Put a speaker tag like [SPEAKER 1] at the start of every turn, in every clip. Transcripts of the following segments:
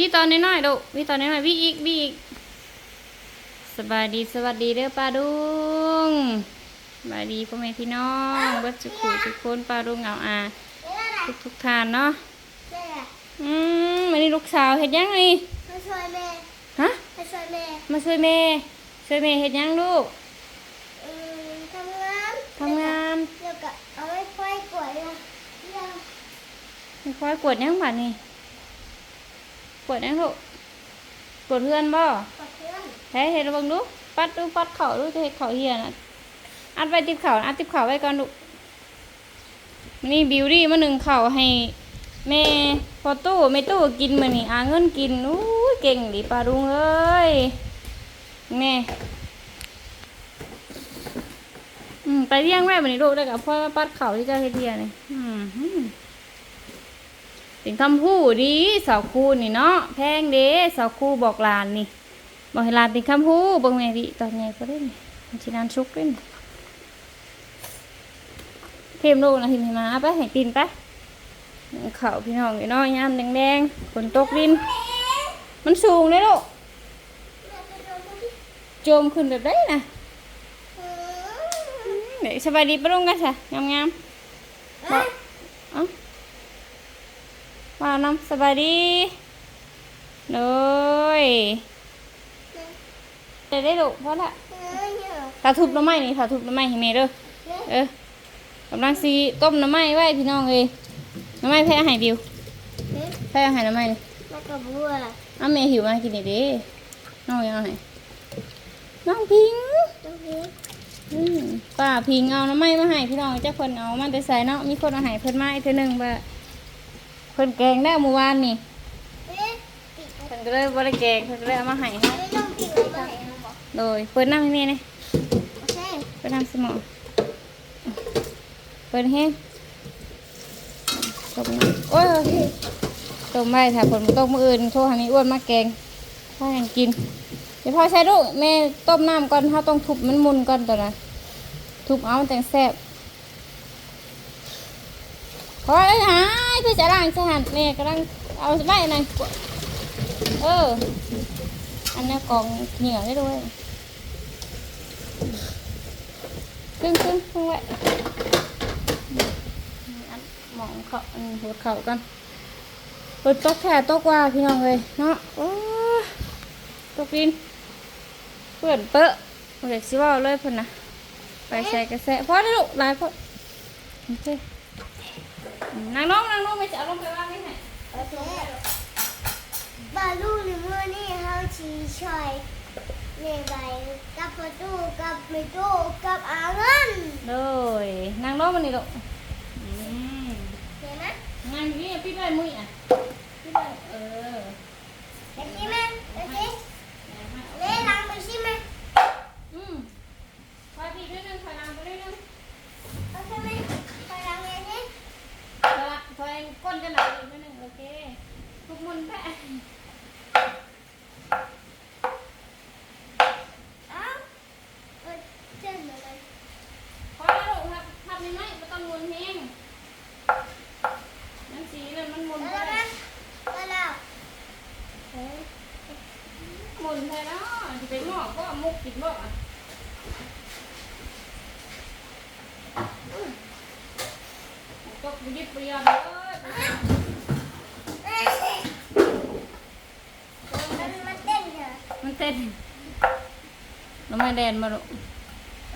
[SPEAKER 1] วิตอนน้อยๆดูวิตอนน้อยๆวิอีกวิอีกสบายดีสวัสดีเด้อป้าดุงสบายดีพ่อแม่พี่น้องเบิดสุขุทุกคนป้าดุงเอาอาทุกทุกๆทานเนาะ
[SPEAKER 2] แม่
[SPEAKER 1] อืมวันนี้ลูกสาวเฮ็ดหยังไง
[SPEAKER 2] มาช่วยแม่
[SPEAKER 1] ฮะ
[SPEAKER 2] มาช่วยแม่
[SPEAKER 1] มาช่วยแม่ช่วยแม่เฮ็ดหยังลูก
[SPEAKER 2] อืมทำงาน
[SPEAKER 1] ทำงาน
[SPEAKER 2] เดี๋ยวก็เอาไว้ไฟกวดเลยเดี๋ยว
[SPEAKER 1] ไม่ค่อยกวดหยังบัดนี่ กวดหยังลูกกวดเพื่อนบ่
[SPEAKER 2] กดเพื่อน
[SPEAKER 1] เฮ้ยเฮ็ดระวังดูปัดดูปัดเข่าดูจะเฮ็ดเข่าเฮียน่ะอัดไว้ติดเข่าอัดติดเข่าไว้ก่อนลูกมื้อนี่บิวตี้มาหนึ่งเข่าให้แม่พอตู้แม่ตู้กินมื้อนี้อาเงินกินอู้ยเก่งดิปลาดุงเอ้ยแม่อืมไปเลี้ยงไว้มื้อนี้ลูกได้วกับพ่อมาปัดเข่าที่เจ้าเฮ็ดเฮียนี่อืมหืม เป็นคำพูดดีสาวครูนี่เนาะแพงเด้สาวครูบอกหลานนี่ บอกให้หลานเป็นคำพูดเบิ่งแม่ดิตอนใหญ่ก็ได้นี่มันสินานชุกเล่นเทมลูกนะทิมให้มาไปให้กินไปเขาวพี่น้องไอ้น้อยยามแดงๆฝนตกดิน มันสูงเลยลูก
[SPEAKER 2] แม่ไปดูดูดิ
[SPEAKER 1] โจมขึ้นแบบได้นะ
[SPEAKER 2] อืม
[SPEAKER 1] เดี๋ยวสบายดีปะลุงกันค่ะงามๆบอกเอ้า ว่าน้ำสบายดีเลยเดี๋ยวได้ลูกเพราะละ
[SPEAKER 2] เออเนี่ย
[SPEAKER 1] ถ้าทุบหน้ำไม้นี่ถ้าทุบหน้ำไม้ให้แม่เด้อเออกำลังซีต้มหน้ำไม้ไว้พี่น้องเลยหน้ำไม้แพ้อาหารบิว
[SPEAKER 2] เนี่ย
[SPEAKER 1] แพ้อาหารหน้ำไม้เลย
[SPEAKER 2] แม่กับบัว
[SPEAKER 1] อ้าแม่หิวมากินนี่เด้น้องยังเอาให้น้องพิง
[SPEAKER 2] ดูดิ
[SPEAKER 1] อืมป้าพิงเอาหน้ำไม้มาให้พี่น้องเจ้าคนเอามาแต่ใส่เนาะมีคนเอาให้เพิ่นมาอีกเทื่อหนึงว่าเพิ่นแกงได้เมื่อวานนี่
[SPEAKER 2] เพิ่
[SPEAKER 1] นก็เลยบ่ได้แกงเพิ่นก็เลยเอามาให้เนาะ
[SPEAKER 2] ไม่ต้องปิดไว้ไหนนะบอก
[SPEAKER 1] โดยเปิดน้ำให้แม่นี่
[SPEAKER 2] โอเค
[SPEAKER 1] เปิดน้ำสมองเปิดแห้งต้มน้ำโอ้ยต้มไว้ถ้าผลต้มมืออื่นโทรหามีอ้วนมาแกงพ่อยังกิน เดี๋ยวพ่อใช้ลูกแม่ต้มน้ำก่อนถ้าต้องทุบมันมุนก่อนตัวนะทุบเอาแต่งแซ่บ พอแล้วหายเพื่อจะล้างสะหันแม่กำลังเอาไว้หน่อยเออ อันนี้กองเหนียวได้ด้วยครึ่งครึ่งครึ่งไว้อันหมองเขาอันหัวเข่ากันฝนตกแค่ตกว่าพี่น้องเลยเนาะโอ้ยตกดินเปื่อนเปอะเด็กสิเว่าเลยเพิ่นนะไปใส่กระแสพอได้ลูกหลายพอโอเคอืม นางน้องนางน้องไม่จะเอาลงไปว่างนี่ไหน
[SPEAKER 2] โอเคบาลูในมือนี่เขาชี้ช่อยในใบกับประตูกับไม่ตู้กับอาเงิน
[SPEAKER 1] เลยนางน้องมันนี่ลูกอืม
[SPEAKER 2] เห็นไหม
[SPEAKER 1] งานอยู่นี่พี่ได้มืออะพี่ได้เออ
[SPEAKER 2] ไปชิมไหมไปชิมเล่ลังไปชิมไหม
[SPEAKER 1] อืมคอยพี่ด้วยนึงคอยนางไปด้วยนึง
[SPEAKER 2] เอาใช่ไหมไปลังไงนี่
[SPEAKER 1] ค อยคอยก้นจะหนาอีกด้วยนึงโอเคทุกมุนแพะ
[SPEAKER 2] อ้าวเออเจ็บเหมือนกัน
[SPEAKER 1] พอแล้วลูกครับทำน้อยๆไม่ต้องมุนแห้งนั่นสีนั่นมันมุน
[SPEAKER 2] แล้ว
[SPEAKER 1] ไป
[SPEAKER 2] นะแล้วแล้ว
[SPEAKER 1] เฮ้ยมุนไปเนาะจะไปหม้อกก็มุกกินบ่อะ ยิบเปรียวเลย
[SPEAKER 2] มันมันเต้นเหรอ
[SPEAKER 1] มันเต้นแล้วไม่แดนมาลูก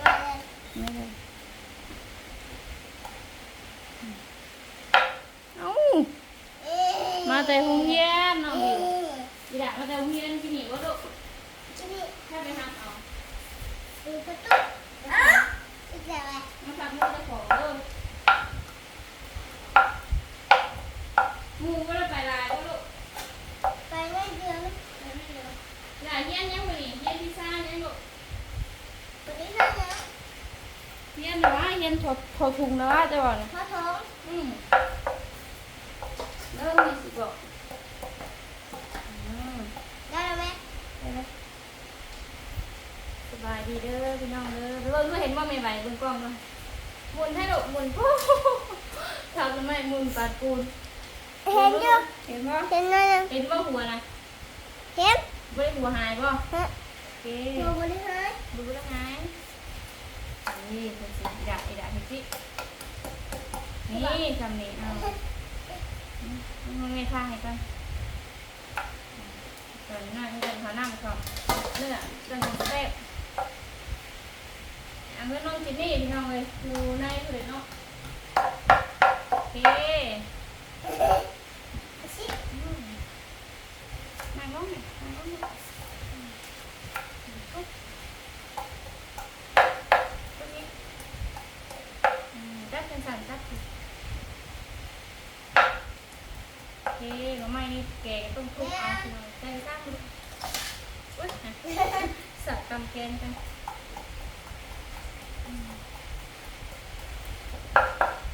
[SPEAKER 2] มาเลย
[SPEAKER 1] ไม่แดนเอ้า
[SPEAKER 2] เอ๊ะ
[SPEAKER 1] มาแต่โรงเรียนน้อง
[SPEAKER 2] เอ๊
[SPEAKER 1] บิวอีดามาแต่โรงเรียนกินหนีวะลูก
[SPEAKER 2] ที่นี่
[SPEAKER 1] แค่ไปทำเอา
[SPEAKER 2] ดูประตูอ้าอีกแล้ว
[SPEAKER 1] มาทำมือได้ของเด้อห มูก็ได้ไปลายก็ลูก
[SPEAKER 2] ไปไม่เดือนไปไม่เดือน
[SPEAKER 1] หลายเฮียนยังบ่นี่เฮียนพิซซ่ายังลูก
[SPEAKER 2] ตัวนี้น่าจะ
[SPEAKER 1] เฮียนหรือว่าเฮียนถอดถอดถุงแล้วว่าจะบอกนะ
[SPEAKER 2] พ่อท้อง
[SPEAKER 1] อืมเริ่มมีสิบอกอืม
[SPEAKER 2] ได้แล้วไหม
[SPEAKER 1] ไปเลยสบายดีเด้อพี่น้องเด้อเริ่มเห็นว่าใหม่ๆเบนกล้องเลยหมุนให้ลูกหมุนปุ๊บทำทำไมหมุนปาดปูน
[SPEAKER 2] เห็นอยู่
[SPEAKER 1] เห็นบ่
[SPEAKER 2] เห็นหน่อยหนึง
[SPEAKER 1] เห็นบ่หัวนะ
[SPEAKER 2] เห็น
[SPEAKER 1] บ่ได้หัวหายบ่
[SPEAKER 2] ฮะ
[SPEAKER 1] โอเค
[SPEAKER 2] หัวบริหาร
[SPEAKER 1] ดูแล้วไงนี่เป็นสีดาอีดาพี่จินี่ทำนี่เอามันไม่ทางให้กันตอนนี้น่าจะเป็นขาน้ำก่อนเนื้อจนถึงเต็มอันนี้น้องจินนี่พี่น้องเลยอยู่ในเลยเนาะโอเค
[SPEAKER 2] สิ
[SPEAKER 1] นั่งลงเนี่ยนั่งลงเนี่ยตรงนี้จับเป็นสันจับโอเคหน่อไม้นี่แกงต้มทุบเอาพี่น้องใจสร้างดูอุ้ยสับตำแกงกัน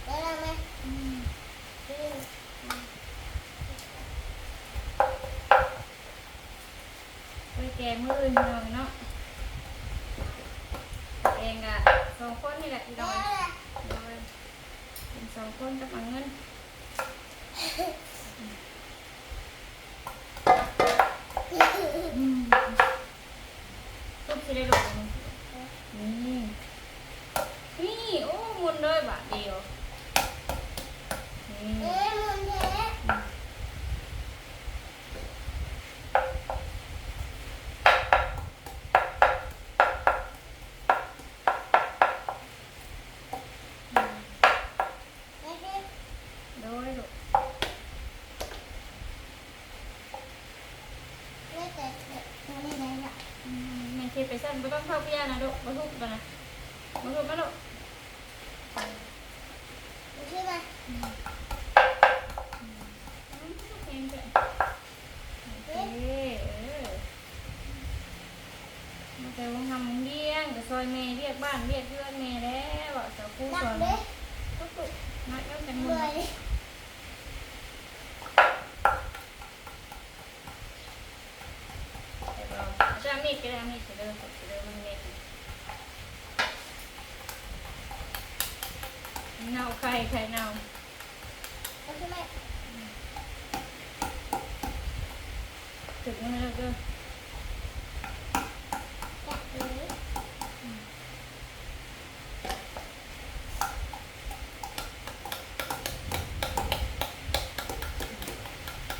[SPEAKER 2] ได้แล้วไหม
[SPEAKER 1] อืม
[SPEAKER 2] อืม
[SPEAKER 1] ไปแกงมืออื่นพี่น้องเนาะเองอะสองคนนี่แหละพี่น้อง
[SPEAKER 2] ได้แล้ว
[SPEAKER 1] โดยเป็นสองคนกับเอาเงินทุบสิได้ลูกนี่นี่โอ้หมุนเลยบาทเดียวนี่
[SPEAKER 2] เอ๊ะมุนเทะ ไม่ได้
[SPEAKER 1] โดยลูก
[SPEAKER 2] ไม่แต่แต่ไม่ได้ละ
[SPEAKER 1] อืมแม่เค ไปสั่นไม่ต้องเข้าพี่ยานะลูกมาทุบกันนะมาทุบมาลูก
[SPEAKER 2] ไม่ใช่ไหม
[SPEAKER 1] อืมเองจ้ะโอเคเออมาแต่วงทำวงเลี้ยงแต่ซอยเมย์เรียกบ้านเรียกเพื่อนเมย์แล้วอะสาวคู่
[SPEAKER 2] หนั
[SPEAKER 1] ส
[SPEAKER 2] ก
[SPEAKER 1] อน
[SPEAKER 2] เลย
[SPEAKER 1] ทุกตุกนัดกันเป็นมื
[SPEAKER 2] เบื่
[SPEAKER 1] อ
[SPEAKER 2] อเลย
[SPEAKER 1] เดี๋ยวเราจะมี ดก็ได้มีดจะเดินจะเดินมันเมย์เน่าไข่ไข่เน่า
[SPEAKER 2] ก็ใช่ไหม
[SPEAKER 1] ถึงแล้วก็ด้อ
[SPEAKER 2] จับเลย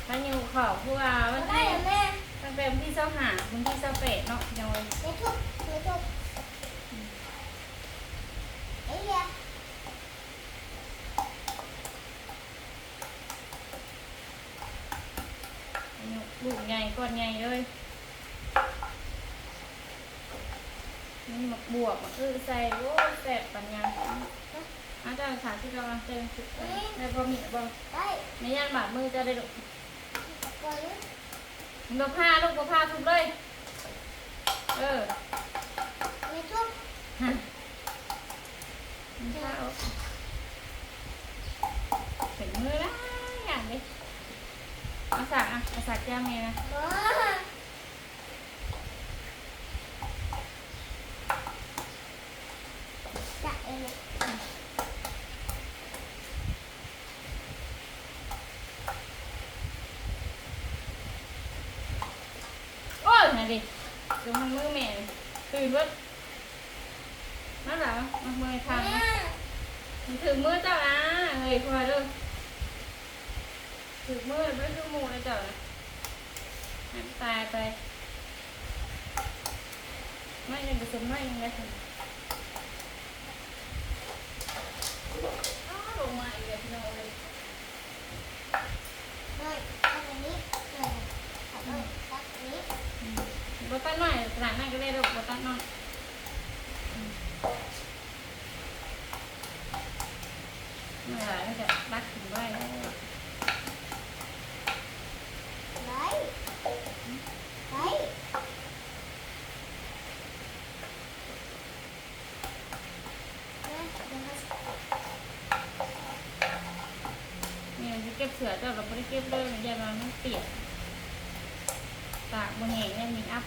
[SPEAKER 1] มันอยู่เขาเพราะว่าวัน
[SPEAKER 2] ได้
[SPEAKER 1] ที่
[SPEAKER 2] เหรอแม่
[SPEAKER 1] ตั้งแต่วันที่เจ้าหาวันที่เจ้าเป็ดเนาะยังไง
[SPEAKER 2] ไม่ทุบไม่ทุบไอ้เหี้ย
[SPEAKER 1] อยู่ลูก ใหญ่ก้อนใหญ่เลยนี่หมักบวกหมักอื้อใส่โอ้แสบปัญญาอาจารย์ขาที่เราเจอสุดในบะหมี่บะ
[SPEAKER 2] ได้
[SPEAKER 1] ในย่านบาดมือจะได้ลูก
[SPEAKER 2] ก่อนเลย
[SPEAKER 1] มึงก็ผ้าลูกก็ผ้าทุบเลย เออ
[SPEAKER 2] ไม่ทุบ
[SPEAKER 1] ฮะมึงผ้าเอาถึงมือแล้วอย่างนี้ มาสักอะมาสักแก้มเมย์นะ
[SPEAKER 2] อ๋อจับเอง
[SPEAKER 1] โอ้ยไหนดิดูมันมือแม่เลยตื่นเบิดนั่นเหรอมันมือทาง
[SPEAKER 2] แม่
[SPEAKER 1] นะมันถึงมือเจ้านะเฮ้ยคอยเด้อถึงมือไม่ดูหมูเลยเจ้านะให้มันตายไป ไม่ ยังผสมไม่ยังไงถึงอ้าวลงมาอีกแล้วพี่น้องเลย
[SPEAKER 2] หน่อยอันนี้หน่อยอันนี้ตัดอันนี้
[SPEAKER 1] บตันหน่อยขนาดนั้นก็ได้ลูกบตันหน่อยเมื่อไหร่ก็จะรักถึงไว้แล้ว
[SPEAKER 2] ไว้ไว้แม่เดี๋ยวมา
[SPEAKER 1] เนี่ยจะเก็บเสือเจ้าเราไม่ได้เก็บเลยมันจะมามันเปียกตากบนแหงเนี่ยมีอัพ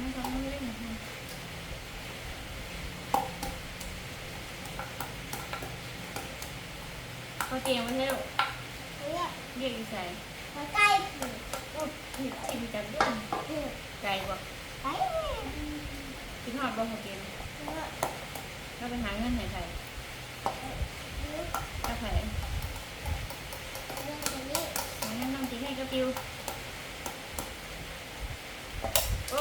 [SPEAKER 1] มันทำไม่ได้เหมือนกันเขาเตรียมไว้ให้ลูก
[SPEAKER 2] เรียก
[SPEAKER 1] เรียกอีใส่
[SPEAKER 2] หัวใจ
[SPEAKER 1] โอ้ยนี่กินกันด้วยไก่บ่
[SPEAKER 2] ไป
[SPEAKER 1] กินทอดบ่เขาเตรียมเราไปหาเงินไหนใส่ ถ้าใส่หาเงินน้ำกินให้กระปิวโอ้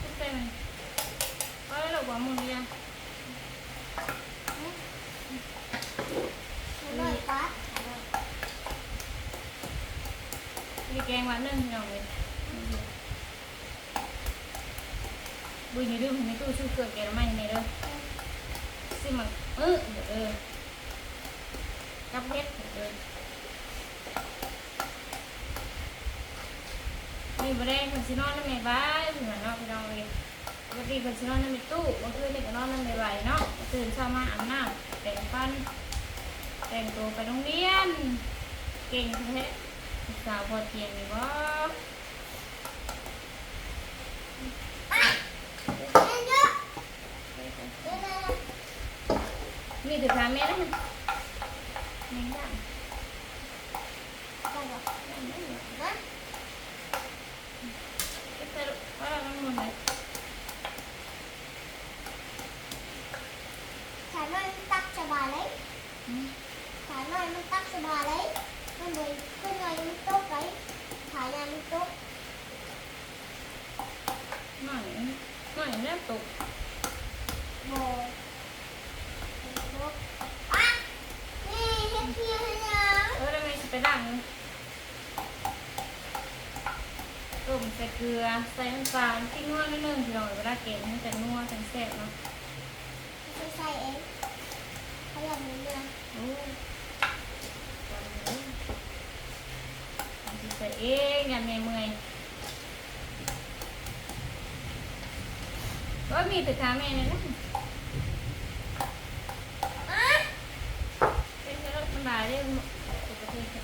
[SPEAKER 1] ทุกเต็มว่าแล้วเราบอก มึงเนี่ยมีแกงหวานนึ่งพี่น้องเลยบุญอย่าลืมให้ตู้ชูเดือแกงน้ำมันในเด้อซินเออเดี๋ยวเออกับเฮ็ดเดี๋ยวเออนี่บ่ได้คนสินอนน้ำแม่บ้ายพี่น้องเนาะพี่น้องเลยปกติคนสินอนน้ำแม่ตู้เมื่อคืนนี่ก็นอนน้ำแม่ไหวเนาะตื่นเช้ามาอาบน้ำแต่งฟัน แต่งตัวไปโรงเรียน เก่งแท้สาวพอเทียงนี่บ่ มีแต่ถามแม่นะแม่ย่างเก็บใส่ลูกว่าเราต้องมันเลย
[SPEAKER 2] ตักสบายเลย
[SPEAKER 1] อืม
[SPEAKER 2] ขายหน่อยมันตักสบายเลยมันเลยขึ้นหน่อยมันตกเลยขายงานมันตก
[SPEAKER 1] หน่อยหน่อยเริ่มตก
[SPEAKER 2] โบตกอะนี่เฮ็ดเพียงให้ยัง
[SPEAKER 1] เออแล้วแม่จะไปด่างเลยต้มใส่เกลือ ใส่น้ำตาลทิ้งนัวนิดนึงพี่น้องเวลาเก็บมันจะนัวจังแซ่บเนาะ
[SPEAKER 2] ไม่ใช่เองเขาอยากมีเนื้อ
[SPEAKER 1] โอ้ยใส่เองยันแม่เมื่อยก็มีแต่ขาแม่เนี่ยนะ
[SPEAKER 2] อะ
[SPEAKER 1] เป็นกระโดดสบายเลยปกติ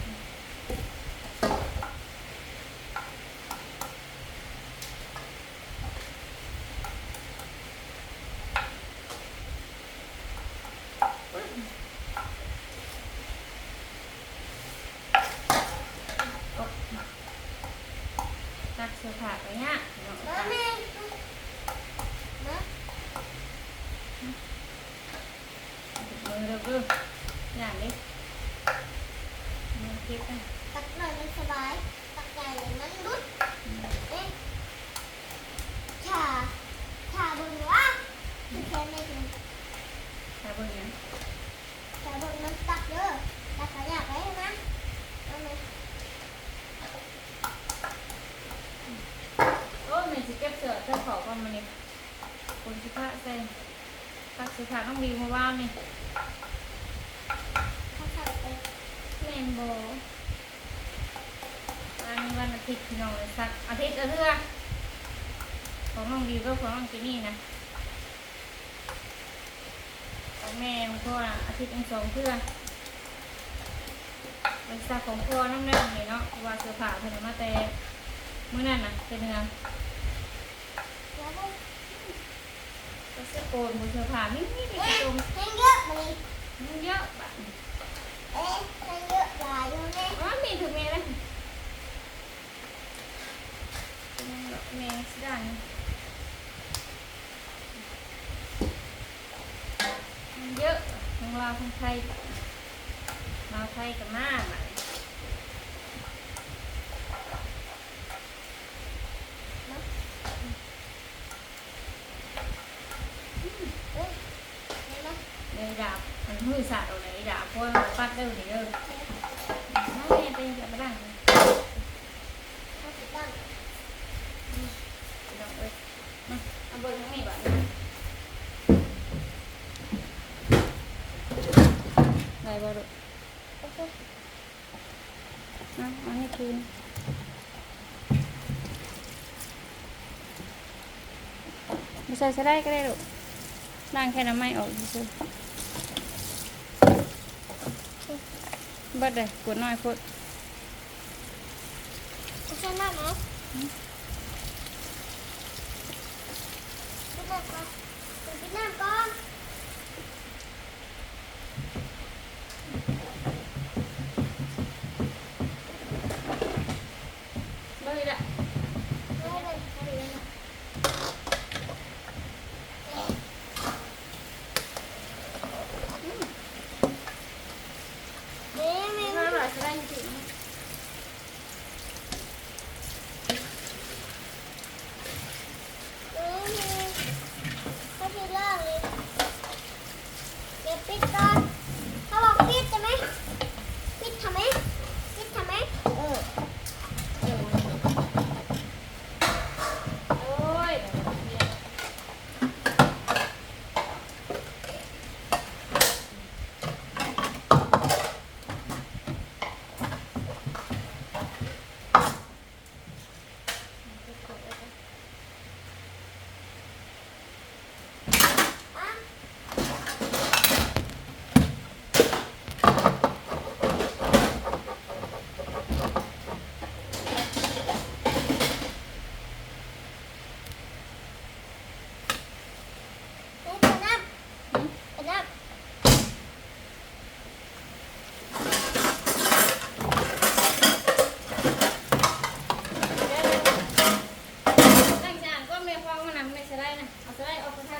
[SPEAKER 1] ตักเสื้อผ้าไปเนี่ยเนาะ
[SPEAKER 2] มาแม่มา
[SPEAKER 1] มือเร็วๆอย่างนี้มือเก็บไป
[SPEAKER 2] ตักหน่อยมันสบายตักใหญ่เลยมันรุดเอ๊ะชาชาบนว่าที่แค่ไม่ถึง
[SPEAKER 1] ถ้าเบิ่งหยัง
[SPEAKER 2] ชาบนมันตักเยอะตักขยะไว้นะเอาเลย
[SPEAKER 1] โอ้ยแม่สิเก็บเสื้อเสื้อขาวก่อนมานี่ คนสิผ้าใส่ตักเสื้อผ้าต้องดีมาว่านนี่
[SPEAKER 2] ถ้าใส่ไป
[SPEAKER 1] แม่นบ่อันนี้วันอาทิตย์พี่น้องเลยสักอาทิตย์ละเทื่อของน้องดีก็ของน้องจินี่นะของแม่ของพ่ออาทิตย์ละสองเทื่อไปสักของพ่อน้ำเน่นนี่เนาะว่าเสื้อผ้าเพิ่นมาแต่เมื้อนั้นนะเป็นเนื้อ
[SPEAKER 2] แล้วก็
[SPEAKER 1] ก็เสื้อ โกนบนเสื้อผ้ามีมีมี
[SPEAKER 2] เอ๊ะ
[SPEAKER 1] ตรง
[SPEAKER 2] ให้เยอะมาเลย
[SPEAKER 1] มันเยอะแบบ
[SPEAKER 2] เอ๊ะให้เยอะหลายอยู่แน่
[SPEAKER 1] ว่ามีถึงเมย์เลยเมย์สิได้มันเยอะทั้งลาวทั้งไทยลาไทยกับมากอะ
[SPEAKER 2] เอ๊ะเห็นไหม
[SPEAKER 1] เลยดาบมันมือสาดเอาไหนดาบเพราะว่ามันปัดเร็วนี่เด้อนั่นแม่เป็นจะไปได้
[SPEAKER 2] เขาติดตั้ง
[SPEAKER 1] ดอกเอ้ยมา เอาเบอร์ทั้งนี้ก่ได้บ่ลูก
[SPEAKER 2] โอเอา
[SPEAKER 1] อันนี้คืนไม่ใส่ใส่ได้ก็ได้ลูกล้างแค่น้ำไม่ออกซื้อเบิดเลยกดน้อยโพด
[SPEAKER 2] โอเคมากเนาะ เอาสไลด์ออกไป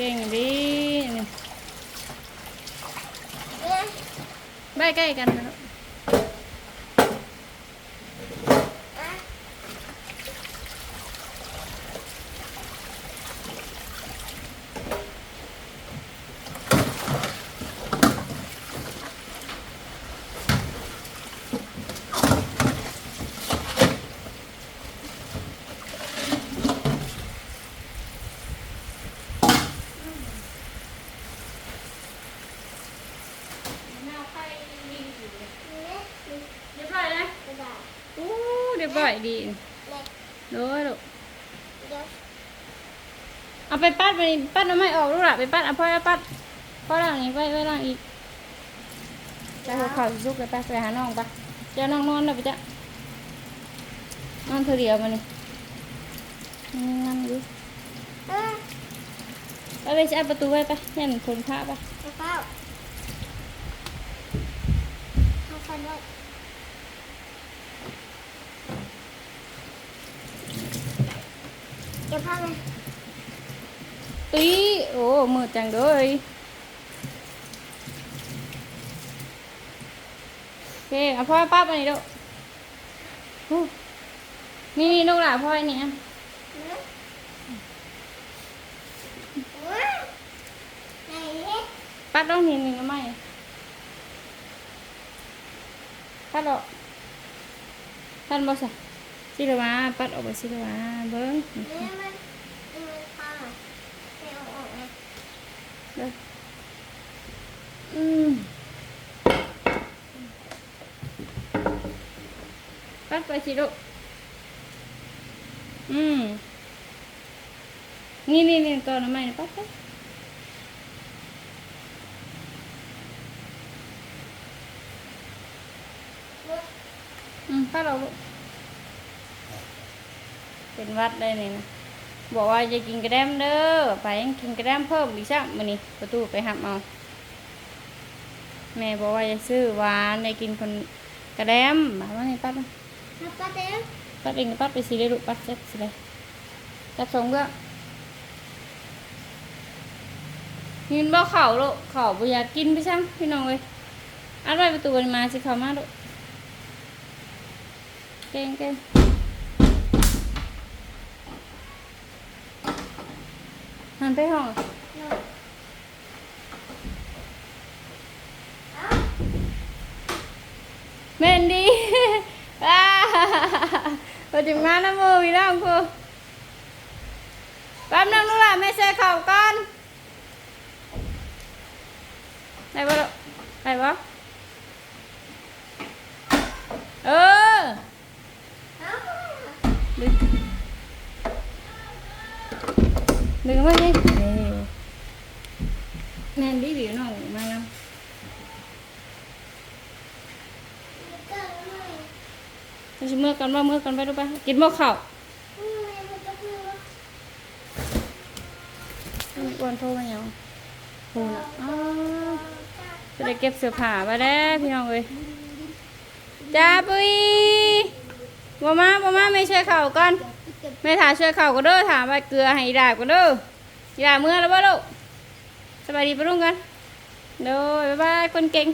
[SPEAKER 1] เก่งดีนี่
[SPEAKER 2] เนี่ย
[SPEAKER 1] ใบใกล้กันนะ เเนี่
[SPEAKER 2] ย
[SPEAKER 1] รียบร้อยนะ
[SPEAKER 2] กระดาษ
[SPEAKER 1] อู้เรียบร้อยดี
[SPEAKER 2] เล็ก
[SPEAKER 1] โดยลูก
[SPEAKER 2] เดี๋ยว
[SPEAKER 1] เอาไปปัดไปปัดเอาไม่ออกลูกละไปปัดเอาพ่อเอาปัดพ่อล่างนี้ไปไปล่างอีกไปหัวเข่าสุกเลยไปไปหาน้องไปเจ้าน้องนอนแล้วไปจ้ะนอนเธอเดียวมานี่นั่งอยู่
[SPEAKER 2] เออ
[SPEAKER 1] ไปไปจะเอาประตูไว้ไปยันคนพระไป
[SPEAKER 2] กระเป๋าเอา ฟันไว้เก็บผ้าไหม
[SPEAKER 1] ตีโอ้มืดจังเลยโอเคเอาพ่อปั๊บอันนี้ดูอู้นี่นี่ลูกหล่ะพ่ออันนี้อะ
[SPEAKER 2] เนี่ยว้าวไหนเนี่ย
[SPEAKER 1] ปัดต้องทีหนึ่งแล้วไหม ปัดออกปัดบอสะสิละวะปัดออกไปสิละวะเบิ้ง
[SPEAKER 2] อื
[SPEAKER 1] มปัดไปสิลูกอืมนี่นี่นี่ตัวน้ำไม้ปัดไปอื ถ้าเราเป็นวัดได้นี่นะบอกว่าจะกินกระแดมเด้อไปยังกินกระแดมเพิ่มอีกสักมื้อนี้ประตูไปหับเอาแม่บอกว่าจะซื้อหวานได้กินคนกระแดมมาว่าไงปัดมา
[SPEAKER 2] แล้วป้าเต้น
[SPEAKER 1] ปัดเองปัดไปสิได้ลูกปัดเจ็บสิเลยจับสองก็ยืนบ่เข่าลูกเข่าบ่อยากกินไปช่างพี่น้องเลยอัดไว้ประตูมันมาสิเข้ามาลูก เก่งเก่งหันไปห้อง
[SPEAKER 2] เม
[SPEAKER 1] นดีว้าพอถึงงานน้ำมือพี่น้องครูแป๊บนึงลูกหล่ะแม่ใส่เข่าก่อนได้ปะลูกได้ปะเออ ดึงดึงมาให้เออแม่นดีพี่น้องมาแล้ว
[SPEAKER 2] เกิดอะไร
[SPEAKER 1] เราจะเมื่อกันว่าเมื่อกันไปดูไปกินบ่ข้าว
[SPEAKER 2] อืมมันจะพูดว่า
[SPEAKER 1] อ้วนโทรมาอย่างโหน่ะอ๋อจะได้เก็บเสื้อผ้าไปแล้วพี่น้องเอ้ยจ้าปุ้ย บ่มาบ่มาไม่ช่วยเข่าก่อนไม่ถ่าช่วยเข่าก็เด้อถามว่าเกลือให้อีดาก็เด้ออีดาเมื่อแล้วบ่ลูกสบายดีปะลุงกันเด้อบ๊ายบายคนเก่ง